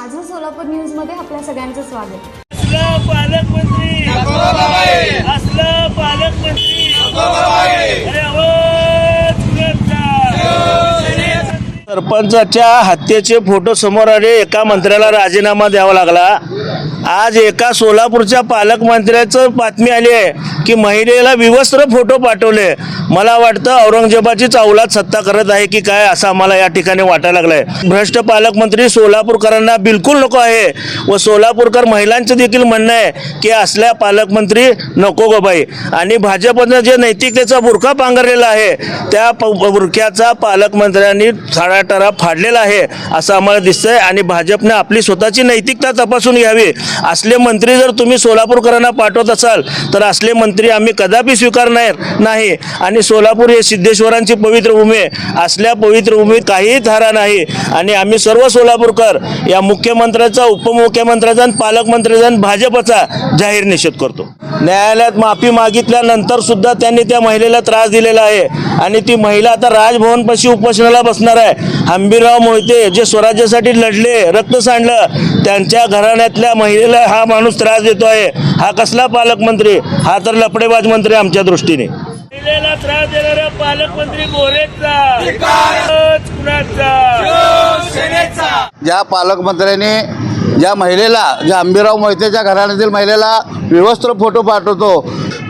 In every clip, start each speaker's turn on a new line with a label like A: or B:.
A: माझं सोलापूर न्यूजमध्ये आपल्या सगळ्यांचं स्वागत.
B: असलं पालकमंत्री. असलं पालकमंत्री. अरे आवाज कुणाचा? सरपंचाच्या हत्येचे फोटो समोर आले. एका मंत्र्याला राजीनामा द्यावा लागला. आज एका सोलापूरच्या पालकमंत्र्याचं बातमी आली आहे की महिलेला विवस्त्र फोटो पाठवले. मला वाटतं औरंगजेबाचीच अवलाद सत्ता करत आहे की काय असं आम्हाला या ठिकाणी वाटायला लागलंय. भ्रष्ट पालकमंत्री सोलापूरकरांना बिलकुल नको आहे व सोलापूरकर महिलांचं देखील म्हणणं आहे की असल्या पालकमंत्री नको गो बाई. आणि भाजपनं जे नैतिकतेचा बुरखा पांघरलेला आहे त्या बुरख्याचा पालकमंत्र्यांनी साडाटारा फाडलेला आहे असं आम्हाला दिसतंय आणि भाजपने आपली स्वतःची नैतिकता तपासून घ्यावी. असले मंत्री जर तुम्ही सोलापूरकरांना पाठवत असाल तर असले मंत्री आम्ही कदापि स्वीकारणार नाही. आणि सोलापूर हे सिद्धेश्वरांची पवित्र भूमी आहे. असल्या पवित्र भूमीत काहीही थारा नाही. आणि आम्ही सर्व सोलापूरकर या मुख्यमंत्र्याचा उपमुख्यमंत्र्याचा आणि पालकमंत्र्याचा आणि भाजपचा जाहीर निषेध करतो. न्यायालयात माफी मागितल्यानंतर सुद्धा त्यांनी त्या महिलेला त्रास दिलेला आहे. आणि ती महिला आता राजभवनपाशी उपोषणाला बसणार आहे. हंबीरराव मोहिते जे स्वराज्यासाठी लढले रक्त सांडलं त्यांच्या घराण्यातल्या महिलेला हा माणूस त्रास देतो आहे. हा कसला पालकमंत्री? हा तर लपडेबाज मंत्री आमच्या दृष्टीने. महिलेला त्रास देणारा पालकमंत्री मोरेचा.
C: ज्या पालकमंत्र्यांनी ज्या महिलेला ज्या अंबिराव मोहितेच्या घराण्यातील महिलेला विवस्त्र फोटो पाठवतो.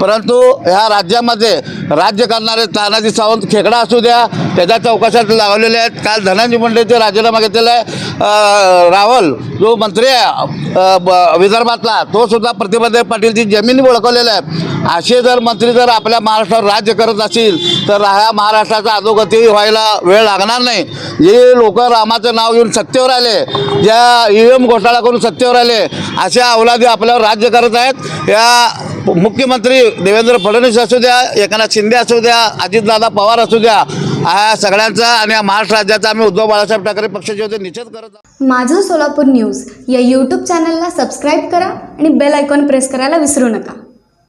C: परंतु ह्या राज्यामध्ये राज्य करणारे तानाजी सावंत खेकडा असू द्या त्याच्या चौकशात लावलेले आहेत. काल धनंजय मुंडेचे राजीनामा घेतलेला आहे. रावल जो मंत्री आहे विदर्भातला तो सुद्धा प्रतिभादेव पाटीलची जमीन ओळखवलेला आहे. असे जर मंत्री जर आपल्या महाराष्ट्रावर राज्य करत असतील तर ह्या महाराष्ट्राचा अधोगती व्हायला वेळ लागणार नाही. जे लोक रामाचं नाव घेऊन सत्तेवर आले ज्या ई एम घोटाळा करून सत्तेवर आले. अशा अवलादी आपल्यावर राज्य करत आहेत. या मुख्यमंत्री देवेंद्र फडणवीस असू द्या एकनाथ शिंदे असू द्या अजितदादा पवार असू द्या ह्या सगळ्यांचा आणि या महाराष्ट्र राज्याचा आम्ही उद्धव बाळासाहेब ठाकरे पक्षाचे होते निषेध करत
A: माझं सोलापूर न्यूज या यूट्यूब चॅनलला सबस्क्राईब करा आणि बेल आयकॉन प्रेस करायला विसरू नका.